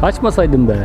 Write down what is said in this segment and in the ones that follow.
Kaçmasaydın be.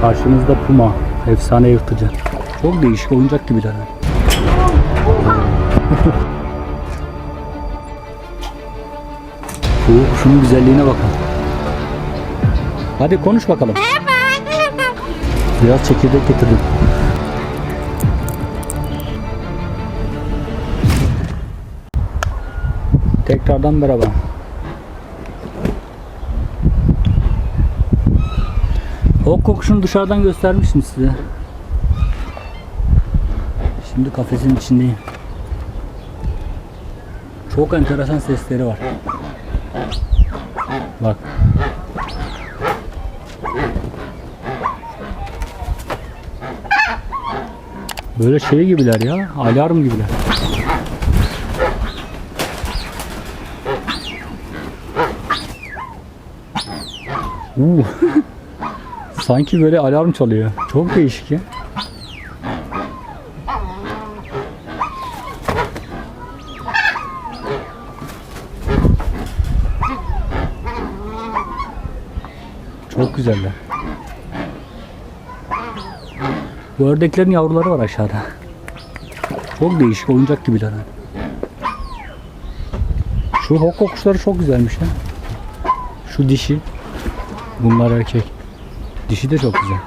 Karşınızda Puma. Efsane yırtıcı. Çok değişik oyuncak gibiler. Şu, şunun güzelliğine bakın. Hadi konuş bakalım. Biraz çekirdek getirdim. Tekrardan merhaba. O kokuşunu dışarıdan göstermiştim size. Şimdi kafesin içindeyim. Çok enteresan sesleri var. Bak. Böyle şey gibiler ya. Alarm gibiler. Uu. Sanki böyle alarm çalıyor. Çok değişik ya. Çok güzeller. Bu ördeklerin yavruları var aşağıda. Çok değişik oyuncak gibiler. Şu hokko kuşları çok güzelmiş ya. Şu dişi. Bunlar erkek. Dişi de çok güzel.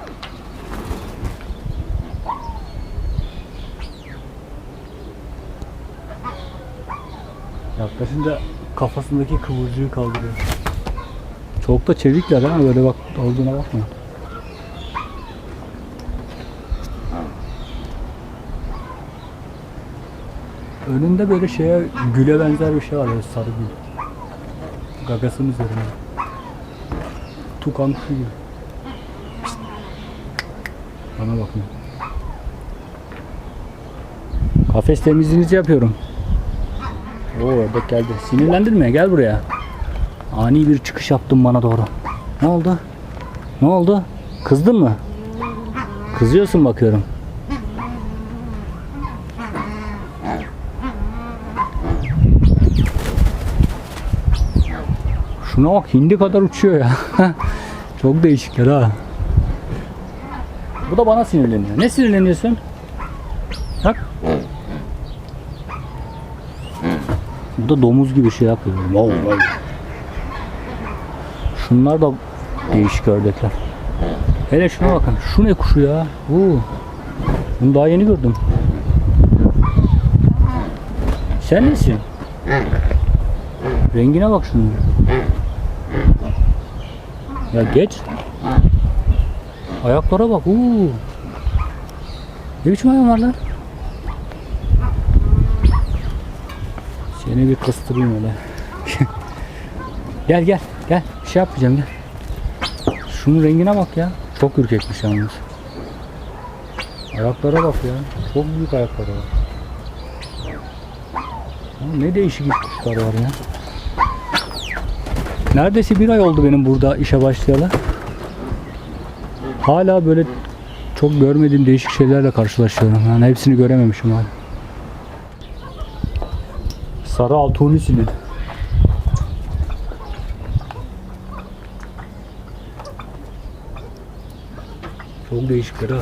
Yaklaşınca kafasındaki kıvırcığı kaldırıyor. Çok da çevikler ha böyle bak olduğuna bakma. Önünde böyle şeye güle benzer bir şey var ya sarı gül. Gagasının üzerinde. Tukan kuşu gibi. Bana bakın. Kafes temizliğinizi yapıyorum. Oo ördek geldi. Sinirlendin mi? Gel buraya. Ani bir çıkış yaptın bana doğru. Ne oldu? Ne oldu? Kızdın mı? Kızıyorsun bakıyorum. Şuna bak hindi kadar uçuyor ya. Çok değişikler ha. Bu da bana sinirleniyor. Ne sinirleniyorsun? Bak. Bu da domuz gibi şey yapıyor. Vav, vav. Şunlar da değişik ördekler. Hele şuna bakın. Şu ne kuşu ya? Uu. Bunu daha yeni gördüm. Sen nesin? Rengine bak şunun. Ya geç. Ayaklara bak. Uuu. Ne biçim ayağın var lan? Seni bir kıstırayım öyle. gel gel gel. Bir şey yapmayacağım gel. Şunun rengine bak ya. Çok ürkekmiş yalnız. Ayaklara bak ya. Çok büyük ayakları var. Ne değişik kuşlar var ya. Neredeyse bir ay oldu benim burada işe başlayalı. Hala böyle çok görmediğim değişik şeylerle karşılaşıyorum. Yani hepsini görememişim hala. Sarı altuğunu Çok değişikler ha.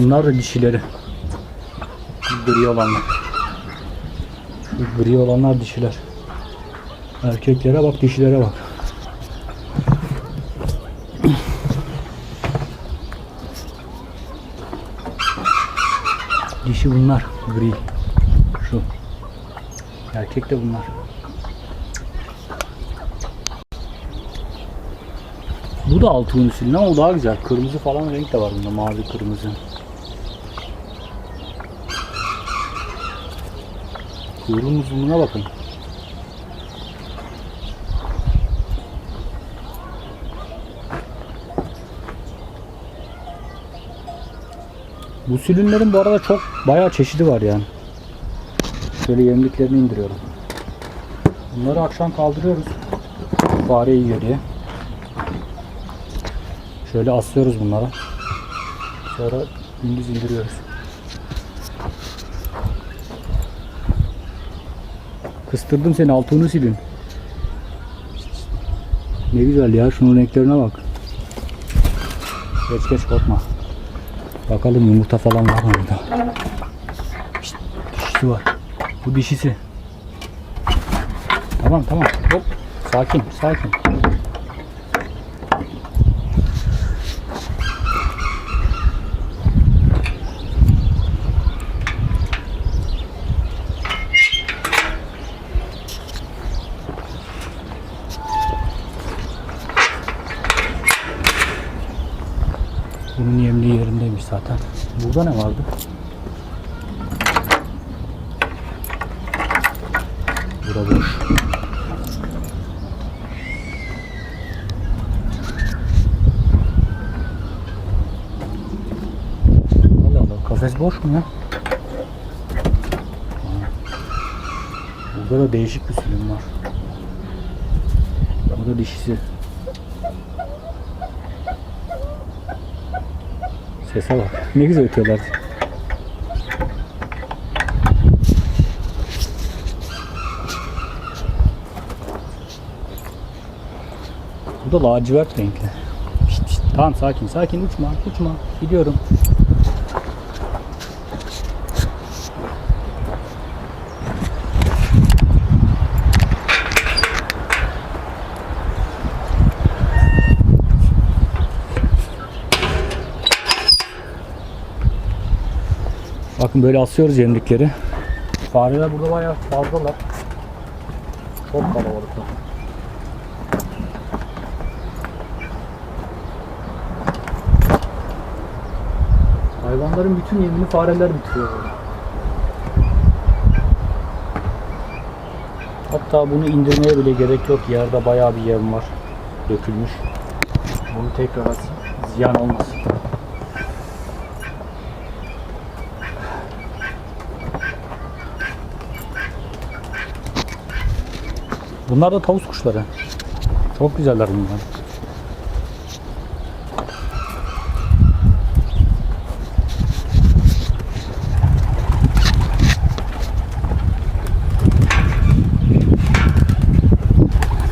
Şunlar da dişileri. Gri olanlar. Gri olanlar dişiler. Erkeklere bak, dişilere bak. Dişi bunlar, gri. Şu. Erkek de bunlar. Bu da altın usulü ama o daha güzel. Kırmızı falan renk de var bunda. Mavi, kırmızı. Kuyruğun uzunluğuna bakın. Bu sülünlerin bu arada çok bayağı çeşidi var yani. Şöyle yemliklerini indiriyorum. Bunları akşam kaldırıyoruz. fare yiyor diye. Şöyle aslıyoruz bunları. Sonra gündüz indiriyoruz. Kıstırdım seni altını silin. Ne güzel ya şunun renklerine bak. Geç geç korkma. Bakalım yumurta falan var mı burada? Şşt, dişisi var. Bu dişisi. Tamam tamam. Hop. Sakin sakin. Bunun yemliği yerindeymiş zaten. Burada ne vardı? Burada boş. Allah Allah kafes boş mu ya? Burada da değişik bir sülüm var. Bu da dişisi. Sese bak. Ne güzel ötüyorlar. Bu da lacivert renkli. Şşt, şşt. Tamam sakin sakin uçma uçma. Gidiyorum. Bakın böyle asıyoruz yemlikleri. Fareler burada bayağı fazlalar. Çok kalabalıklar. Hayvanların bütün yemini fareler bitiriyor. Hatta bunu indirmeye bile gerek yok. Yerde bayağı bir yem var. Dökülmüş. Bunu tekrar atayım. Ziyan olmasın. Bunlar da tavus kuşları. Çok güzeller bunlar.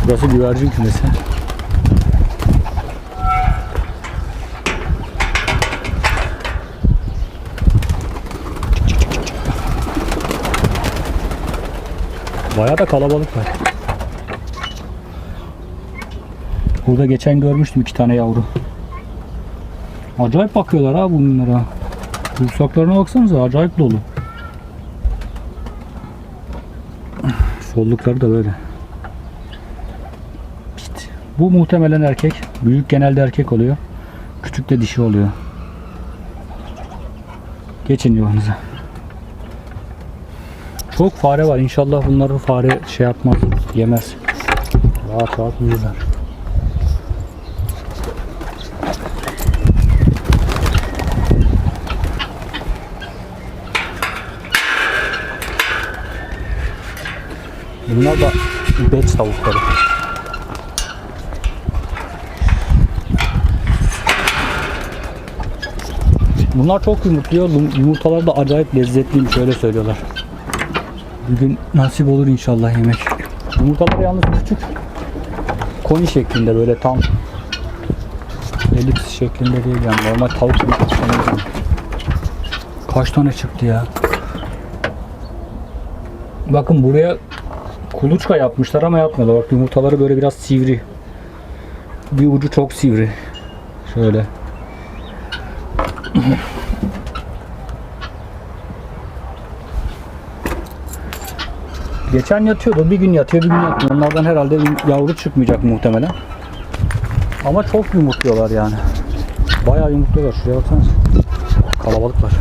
Burası güvercin kümesi. Bayağı da kalabalık var. Burada geçen görmüştüm iki tane yavru. Acayip bakıyorlar ha bunlara. Kursaklarına baksanıza acayip dolu. Sollukları da böyle. Bu muhtemelen erkek. Büyük genelde erkek oluyor. Küçük de dişi oluyor. Geçin yolunuza. Çok fare var. İnşallah bunları fare şey yapmaz, yemez. Rahat rahat uyurlar. Bunlar da beç tavukları. Bunlar çok yumurtluyor. Yum- Yumurtalar da acayip lezzetliymiş öyle söylüyorlar. Bir gün nasip olur inşallah yemek. Yumurtalar yalnız küçük. Koni şeklinde böyle tam elips şeklinde değil yani normal tavuk yumurtası. Kaç tane çıktı ya? Bakın buraya kuluçka yapmışlar ama yapmıyorlar. Bak yumurtaları böyle biraz sivri. Bir ucu çok sivri. Şöyle. Geçen yatıyordu. Bir gün yatıyor, bir gün yatmıyor. Onlardan herhalde yavru çıkmayacak muhtemelen. Ama çok yumurtluyorlar yani. Bayağı yumurtluyorlar. Şuraya baksanıza. Kalabalıklar.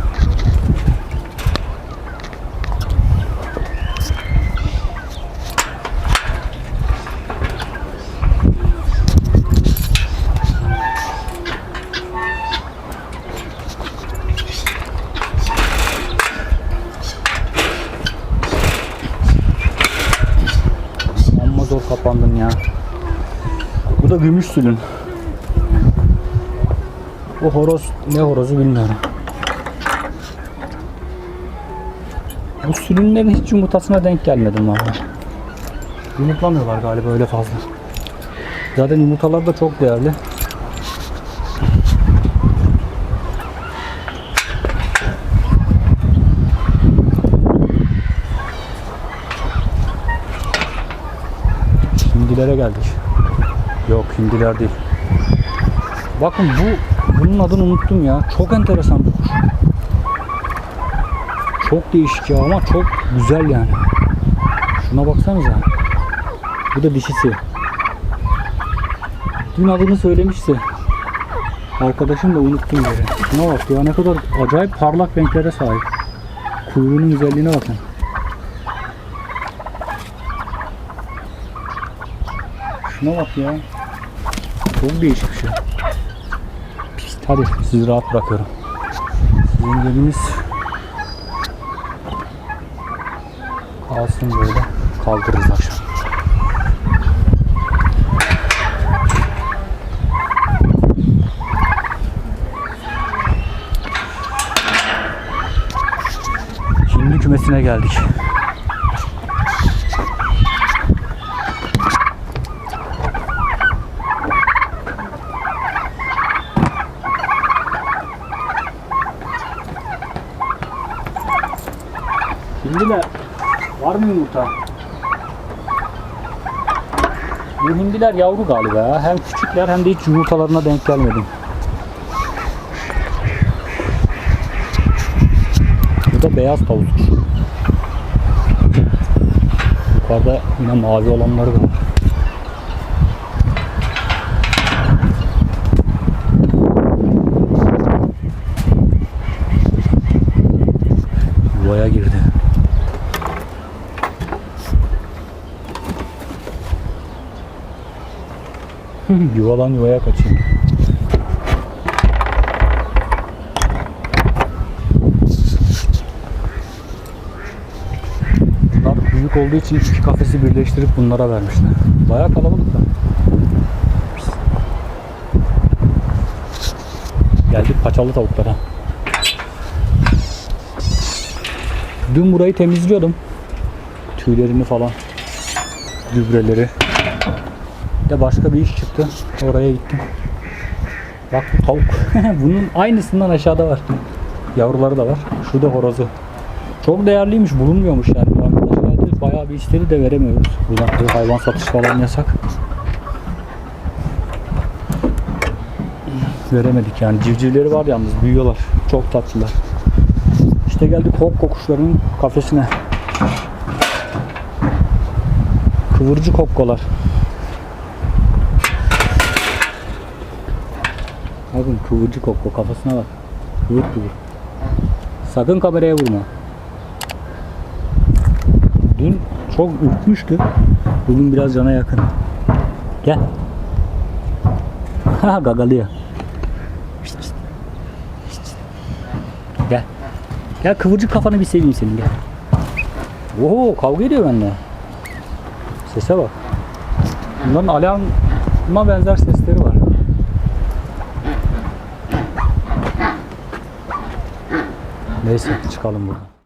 Kapandın ya. Bu da gümüş sülün. Bu horoz ne horozu bilmiyorum. Bu sülünlerin hiç yumurtasına denk gelmedim valla. Yumurtlamıyorlar galiba öyle fazla. Zaten yumurtalar da çok değerli. Hindilere geldik. Yok hindiler değil. Bakın bu bunun adını unuttum ya. Çok enteresan bir kuş. Çok değişik ya ama çok güzel yani. Şuna baksanıza. Bu da dişisi. Dün adını söylemişti. Arkadaşım da unuttum böyle. Şuna bak ya ne kadar acayip parlak renklere sahip. Kuyruğunun güzelliğine bakın. Şuna bak ya. Çok değişik bir şey. Pist, hadi sizi rahat bırakıyorum. Sizin yeriniz kalsın böyle. Kaldırırız akşam. Hindi kümesine geldik. Hindiler var mı yumurta? Bu hindiler yavru galiba. Hem küçükler hem de hiç yumurtalarına denk gelmedim. Bu da beyaz tavuk. Yukarıda yine mavi olanları var. Yuvaya girdi. Yuvadan yuvaya kaçıyor. Bunlar büyük olduğu için iki kafesi birleştirip bunlara vermişler. Bayağı kalabalık da. Geldik paçalı tavuklara. Dün burayı temizliyordum. Tüylerini falan. Gübreleri. De başka bir iş çıktı. Oraya gittim. Bak bu tavuk. Bunun aynısından aşağıda var. Yavruları da var. Şurada horozu. Çok değerliymiş. Bulunmuyormuş yani. Bayağı bir istedi de veremiyoruz. Buradan tabii hayvan satış falan yasak. Veremedik yani. Civcivleri var yalnız. Büyüyorlar. Çok tatlılar. İşte geldik hop kokuşların kafesine. Kıvırcık hopkolar. Bakın kıvırcık hopko kafasına bak. Kıvır kıvır. Sakın kameraya vurma. Dün çok ürkmüştü. Bugün biraz cana yakın. Gel. Ha gagalıyor. Gel. Gel kıvırcık kafanı bir seveyim senin gel. Oho kavga ediyor benimle. Sese bak. Bunların alarma benzer sesleri var. Neyse çıkalım buradan.